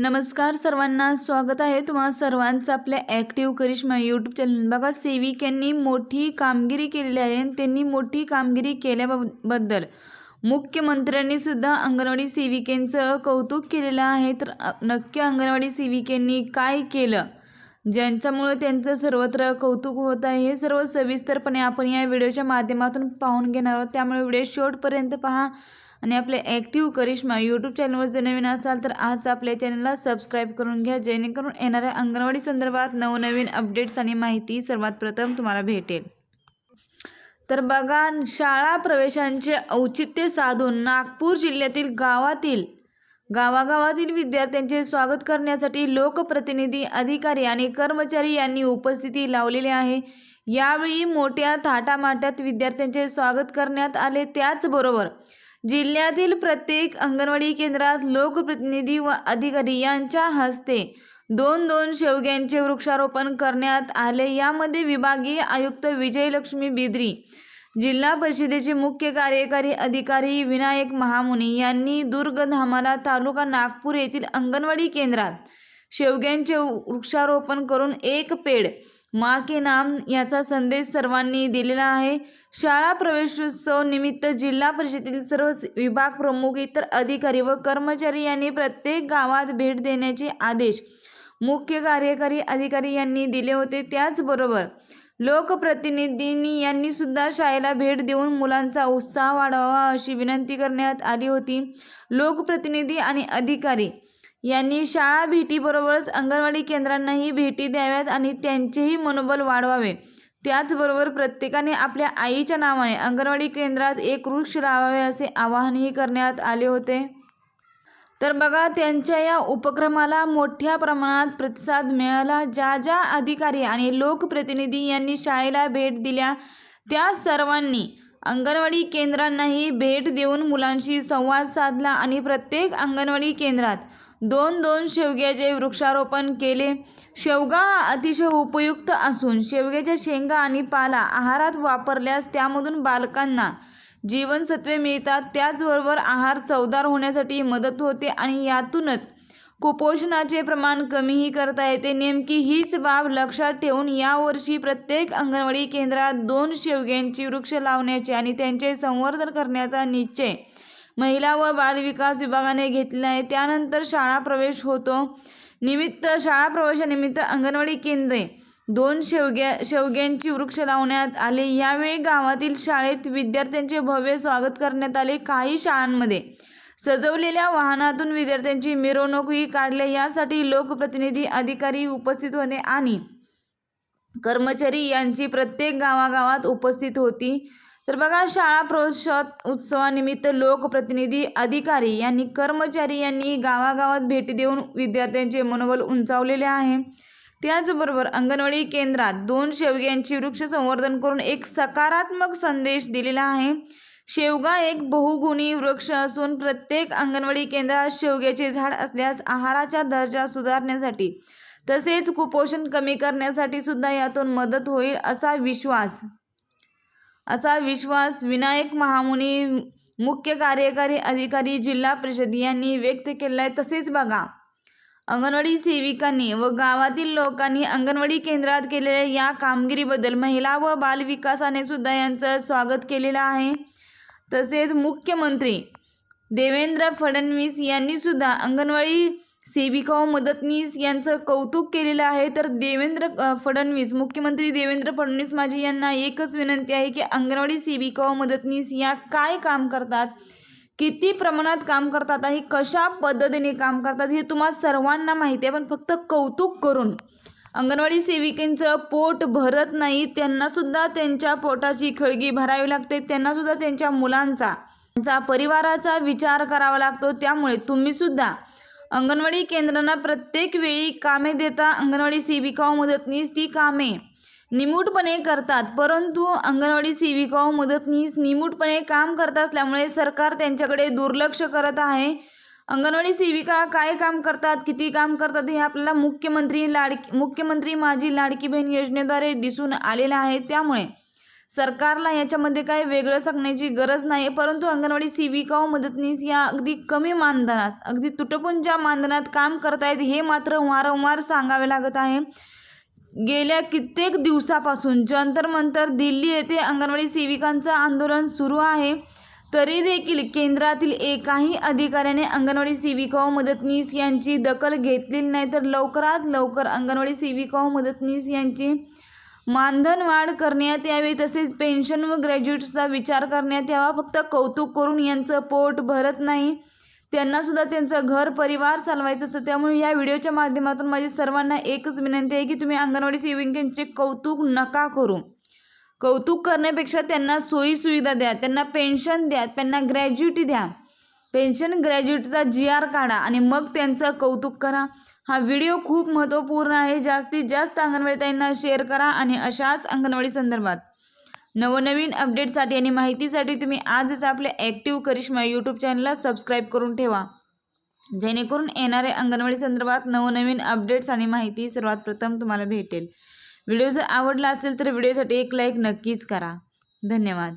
नमस्कार सर्वांना स्वागत आहे तुम्हा सर्वांचं आपल्या ॲक्टिव्ह करिश्मा यूट्यूब चॅनल बघा सेविकांनी मोठी कामगिरी केलेली आहे आणि त्यांनी मोठी कामगिरी केल्याबद्दल. मुख्यमंत्र्यांनी सुद्धा अंगणवाडी सेविकेंचं कौतुक केलेलं आहे. तर नक्की अंगणवाडी सेविकेंनी काय केलं? ज्यांच्यामुळं त्यांचं सर्वत्र कौतुक होत आहे हे सर्व सविस्तरपणे आपण या व्हिडिओच्या माध्यमातून पाहून घेणार आहोत. त्यामुळे व्हिडिओ शेवटपर्यंत पहा आणि आपले ॲक्टिव्ह करिश्मा यूट्यूब चॅनलवर जर नवीन असाल तर आज आपल्या चॅनलला सबस्क्राईब करून घ्या. जेणेकरून येणाऱ्या अंगणवाडी संदर्भात नवनवीन अपडेट्स आणि माहिती सर्वात प्रथम तुम्हाला भेटेल. तर बघा शाळा प्रवेशांचे औचित्य साधून नागपूर जिल्ह्यातील गावातील गावागावातील विद्यार्थ्यांचे स्वागत करण्यासाठी लोकप्रतिनिधी अधिकारी आणि कर्मचारी यांनी उपस्थिती लावलेली आहे. यावेळी मोठ्या थाटामाट्यात विद्यार्थ्यांचे स्वागत करण्यात आले. त्याचबरोबर जिल्ह्यातील प्रत्येक अंगणवाडी केंद्रात लोकप्रतिनिधी व अधिकारी यांच्या हस्ते दोन दोन शेवग्यांचे वृक्षारोपण करण्यात आले. यामध्ये विभागीय आयुक्त विजयलक्ष्मी बिद्री जिल्हा परिषदेचे मुख्य कार्यकारी अधिकारी विनायक महामुनी यांनी दुर्गधामाला तालुका नागपूर येथील अंगणवाडी केंद्रात शेवग्यांचे वृक्षारोपण करून एक पेड मा के नाम याचा संदेश सर्वांनी दिलेला आहे. शाळा प्रवेशोत्सव निमित्त जिल्हा परिषदेतील सर्व विभाग प्रमुख इतर अधिकारी व कर्मचारी यांनी प्रत्येक गावात भेट देण्याचे आदेश मुख्य कार्यकारी अधिकारी यांनी दिले होते. त्याचबरोबर लोकप्रतिनिधींनी यांनी सुद्धा शाळेला भेट देऊन मुलांचा उत्साह वाढवावा अशी विनंती करण्यात आली होती. लोकप्रतिनिधी आणि अधिकारी यांनी शाळा भेटीबरोबरच अंगणवाडी केंद्रांनाही भेटी द्याव्यात आणि त्यांचेही मनोबल वाढवावे. त्याचबरोबर प्रत्येकाने आपल्या आईच्या नावाने अंगणवाडी केंद्रात एक वृक्ष लावावे असे आवाहनही करण्यात आले होते. तर बघा त्यांच्या या उपक्रमाला मोठ्या प्रमाणात प्रतिसाद मिळाला. ज्या ज्या अधिकारी आणि लोकप्रतिनिधी यांनी शाळेला भेट दिल्या त्या सर्वांनी अंगणवाडी केंद्रांनाही भेट देऊन मुलांशी संवाद साधला आणि प्रत्येक अंगणवाडी केंद्रात दोन दोन शेवग्याचे वृक्षारोपण केले. शेवगा हा अतिशय उपयुक्त असून शेवग्याच्या शेंगा आणि पाला आहारात वापरल्यास त्यामधून बालकांना जीवनसत्वे मिळतात. त्याचबरोबर आहार चवदार होण्यासाठी मदत होते आणि यातूनच कुपोषणाचे प्रमाण कमीही करता येते. नेमकी हीच बाब लक्षात ठेवून यावर्षी प्रत्येक अंगणवाडी केंद्रात दोन शेवग्यांची वृक्ष लावण्याचे आणि त्यांचे संवर्धन करण्याचा निश्चय महिला व बालविकास विभागाने घेतलेला आहे. त्यानंतर शाळा प्रवेश होतो. निमित्त शाळा प्रवेशानिमित्त अंगणवाडी केंद्रे दोन शेवग्या शेवग्यांची वृक्ष लावण्यात आले. यावेळी गावातील शाळेत विद्यार्थ्यांचे भव्य स्वागत करण्यात आले. काही शाळांमध्ये सजवलेल्या वाहनातून विद्यार्थ्यांची मिरवणूकही काढले. यासाठी लोकप्रतिनिधी अधिकारी उपस्थित होते आणि कर्मचारी यांची प्रत्येक गावागावात उपस्थित होती. तर बघा शाळा प्रवेशोत्सव उत्सवानिमित्त लोकप्रतिनिधी अधिकारी यांनी कर्मचारी यांनी गावागावात भेटी देऊन विद्यार्थ्यांचे मनोबल उंचावलेले आहे. त्याचबरोबर अंगणवाडी केंद्रात दोन शेवग्यांची वृक्ष संवर्धन करून एक सकारात्मक संदेश दिलेला आहे. शेवगा एक बहुगुणी वृक्ष असून प्रत्येक अंगणवाडी केंद्रात शेवग्याचे झाड असल्यास आहाराचा दर्जा सुधारण्यासाठी तसेच कुपोषण कमी करण्यासाठी सुद्धा यातून मदत होईल असा विश्वास. असा विश्वास विनायक महामुनी मुख्य कार्यकारी अधिकारी जिल्हा परिषद यांनी व्यक्त केला आहे तसेच बघा अंगणवाडी सेविकांनी व गावातील लोकांनी अंगणवाडी केंद्रात केलेल्या या कामगिरीबद्दल महिला व बालविकासाने सुद्धा यांचं स्वागत केलेलं आहे. तसेच मुख्यमंत्री देवेंद्र फडणवीस यांनी सुद्धा अंगणवाडी सेविका व मदतनीस यांचं कौतुक केलेलं आहे. तर देवेंद्र फडणवीस मुख्यमंत्री देवेंद्र फडणवीस माझी यांना एकच विनंती आहे की अंगणवाडी सेविका व मदतनीस या काय काम करतात? किती प्रमाणात काम करतात आणि कशा पद्धतीने काम करतात हे तुम्हा सर्वांना माहिती आहे. पण फक्त कौतुक करून. अंगणवाडी सेविकेंचं पोट भरत नाही त्यांनासुद्धा त्यांच्या पोटाची खळगी भरावी लागते त्यांनासुद्धा त्यांच्या मुलांचा त्यांचा परिवाराचा विचार करावा लागतो. त्यामुळे तुम्हीसुद्धा अंगणवाडी केंद्रांना प्रत्येक वेळी कामे देता. अंगणवाडी सेविका मदतनीस ती कामे निमूटपणे करतात. परंतु अंगणवाडी सेविका व मदतनीस निमूटपणे काम करत असल्यामुळे सरकार त्यांच्याकडे दुर्लक्ष करत आहे. अंगणवाडी सेविका काय काम करतात किती काम करतात हे आपल्याला मुख्यमंत्री लाडकी मुख्यमंत्री माझी लाडकी बहीण योजनेद्वारे दिसून आलेलं आहे. त्यामुळे सरकारला याच्यामध्ये काही वेगळं सांगण्याची गरज नाही परंतु अंगणवाडी सेविका व मदतनीस या अगदी कमी मानधनात अगदी तुटपुंच्या मानधनात काम करतायत हे मात्र वारंवार सांगावे लागत आहे. गेल्या कित्येक दिवसापासून जंतर मंतर दिल्ली येथे अंगणवाडी सेविकांचं आंदोलन सुरू आहे. तरी देखील केंद्रातील एकाही अधिकाऱ्याने अंगणवाडी सेविका व मदतनीस यांची दखल घेतलेली नाही. तर लवकरात लवकर अंगणवाडी सेविका व मदतनीस यांची मानधन वाढ करण्यात यावी तसेच पेन्शन व ग्रॅज्युएट्सचा विचार करण्यात यावा. फक्त कौतुक करून यांचं पोट भरत नाही. त्यांना सुद्धा त्यांचं घर परिवार चालवायचं असतं. त्यामुळे या व्हिडिओच्या माध्यमातून माझी सर्वांना एकच विनंती आहे की तुम्ही अंगणवाडी सेविकांचे कौतुक नका करू. कौतुक करण्यापेक्षा त्यांना सोयीसुविधा द्या त्यांना पेन्शन द्या त्यांना ग्रॅज्युटी द्या. पेन्शन ग्रॅज्युएटचा जी आर काढा आणि मग त्यांचं कौतुक करा. हा व्हिडिओ खूप महत्त्वपूर्ण आहे. जास्तीत जास्त अंगणवाडीताईंना शेअर करा आणि अशाच अंगणवाडी संदर्भात नवनवीन अपडेटसाठी आणि माहितीसाठी तुम्ही आजच आपले ॲक्टिव्ह करिश्मा यूट्यूब चॅनलला सबस्क्राईब करून ठेवा. जेणेकरून येणाऱ्या अंगणवाडी संदर्भात नवनवीन अपडेट्स आणि माहिती सर्वात प्रथम तुम्हाला भेटेल. व्हिडिओ जर आवडला असेल तर व्हिडिओसाठी एक लाईक नक्कीच करा. धन्यवाद.